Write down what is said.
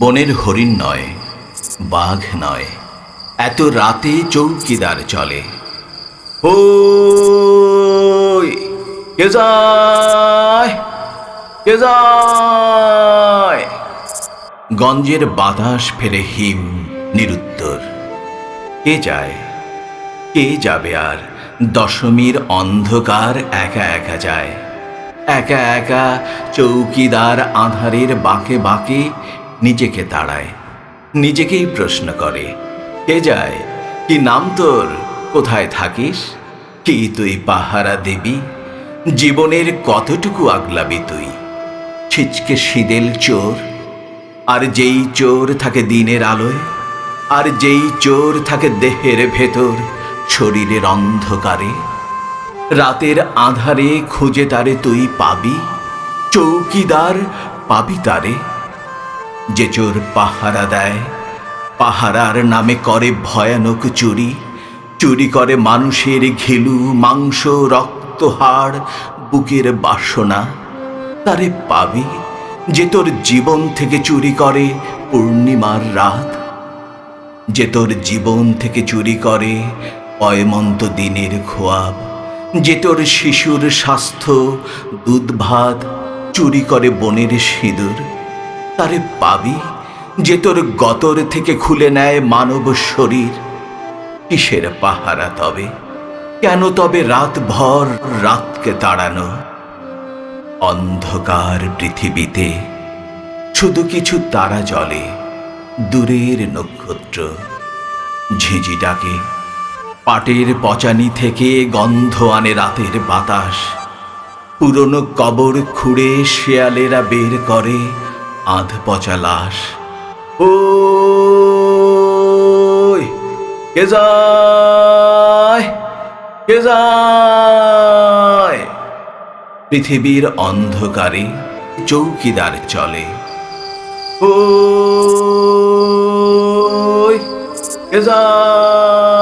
বনের হরিণ নয়, বাঘ নয়। এত রাতে চৌকিদার চলে। ও যায়? গঞ্জের বাতাস ফেরে হিম নিরুত্তর। কে যায়? কে যাবে আর? দশমীর অন্ধকার একা একা যায়। একা একা চৌকিদার আধারের বাঁকে বাঁকে নিজেকে দাঁড়ায়, নিজেকেই প্রশ্ন করে, কে যায়? কি নাম তোর? কোথায় থাকিস? কি তুই পাহারা দেবী? জীবনের কতটুকু আগলাবি তুই? ছিচকে সিদেল চোর, আর যেই চোর থাকে দিনের আলোয়, আর যেই চোর থাকে দেহের ভেতর, শরীরের অন্ধকারে, রাতের আধারে খুঁজে তারে তুই পাবি, চৌকিদার পাবি তারে। যে চোর পাহারা দেয়। পাহারার নামে করে ভয়ানক চুরি। চুরি করে মানুষের ঘিলু, মাংস, রক্ত, হাড়, বুকের বাসনা। তারে পাবি যে তোর জীবন থেকে চুরি করে পূর্ণিমার রাত। যে তোর জীবন থেকে চুরি করে অয়মন্ত দিনের খোয়াব। যে তোর শিশুর স্বাস্থ্য, দুধ, ভাত চুরি করে বনের সিঁদুর। তারে পাবি যে তোর গতর থেকে খুলে নেয় মানব শরীর। কিসের পাহারা তবে? কেন তবে রাত ভর রাতকে তাড়ানো? অন্ধকার পৃথিবীতে শুধু কিছু তারা জলে দূরের নক্ষত্র। ঝিঝি ডাকে, পাটের পচানি থেকে গন্ধ আনে রাতের বাতাস। পুরনো কবর খুঁড়ে শেয়ালেরা বের করে আধ পচা লাশ। ও কে যায়? কে যায়? পৃথিবীর অন্ধকারে চৌকিদার চলে। ও কে যায়?